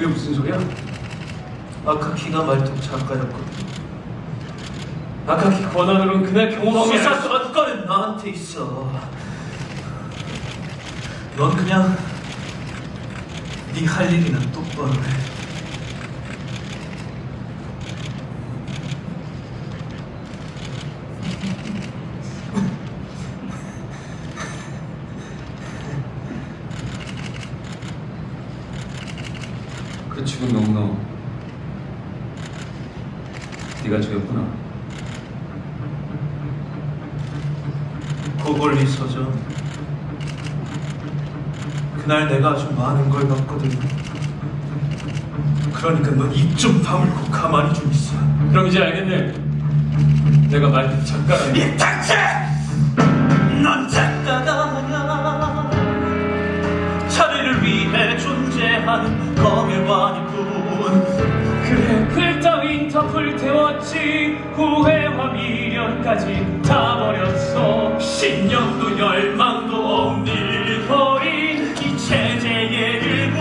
그게 무슨 소리야? 아카키가 말뚝 작가였거든. 아카키 권한으로는 그날 경호방에 수사 수사권은 나한테 있어. 넌 그냥 네 할 일이나 똑바로 해. 그 죽은 영너 네가 죽였구나 고골리 서점. 그날 내가 아주 많은 걸 봤거든. 그러니까 넌 입 좀 다물고 가만히 좀 있어. 그럼 이제 알겠네 내가 말뚝 작가라니 이 당체! 넌 덮을 태웠지. 후회와 미련까지 다 버렸어. 신념도 열망도 없는 버린 이 체제의 일부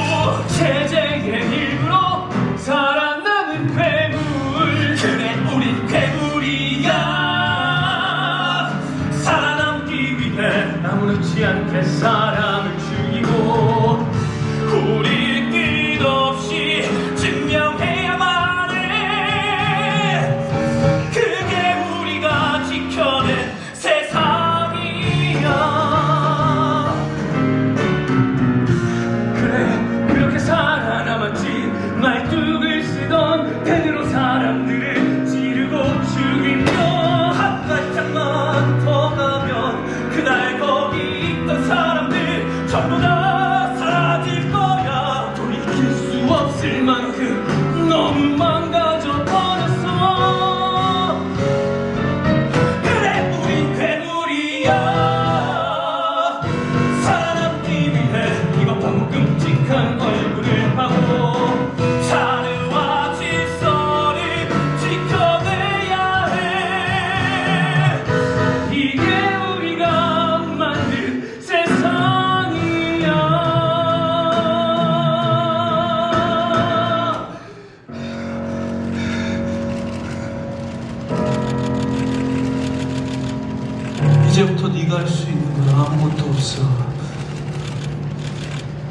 체제의 일부로 살아남은 괴물. 그래 우린 괴물이야. 살아남기 위해 아무렇지 않게 사람을 전부 다 이제부터 네가 할 수 있는 건 아무것도 없어.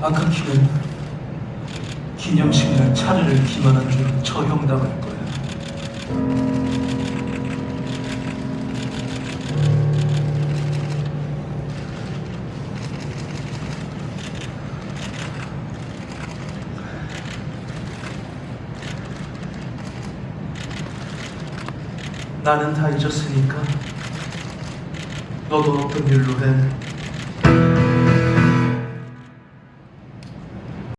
아카키는 기념식 날 차례를 기만한 줄로 처형당할 거야. 나는 다 잊었으니까 너도 어떤 일로 해